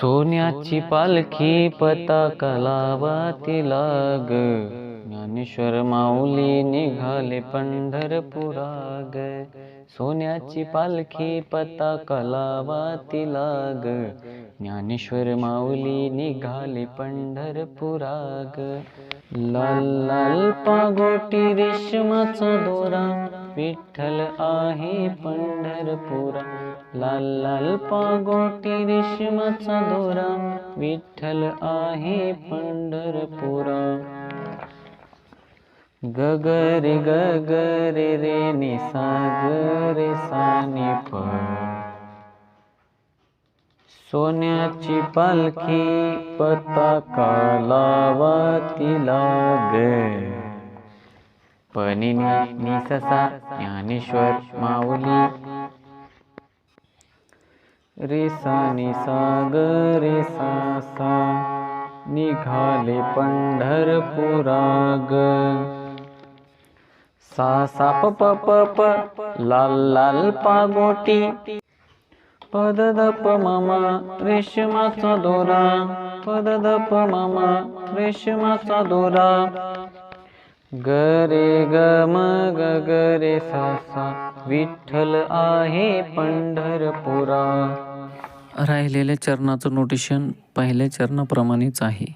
सोन्याची पालखी पताका लावा तिला ग ज्ञानेश्वर माऊली निघाले पंढरपुरा ग सोन्याची पालखी पताका लावा तिला ग ज्ञानेश्वर माऊली निघाले पंढरपुरा ग लाल लाल पागोटी रेशमाचा दोरा. विठ्ठल आहे पंढरपुरा. लाल लाल पागोटी रेशमाचा दोरा. विठ्ठल आहे पंढरपुरा. गगरे गगरे रे नि सागरे सानी प सोन्याची पालखी पताका लावा तिला गे पनिनी निससा ज्ञानेश्वर माऊली. रेसा निसा सा ग रे सा. सा निघाले पंढरपुरा ग. सा सा प प प प. लाल लाल पागोटी. पद द प मामा रेशमाचा दोरा. पद द प मामा रेशमाचा दोरा. ग रे ग म ग ग रे सा सा. विठ्ठल आहे पंढरपुरा. राहिलेल्या चरणाचं नोटेशन पहिल्या चरणाप्रमाणेच आहे.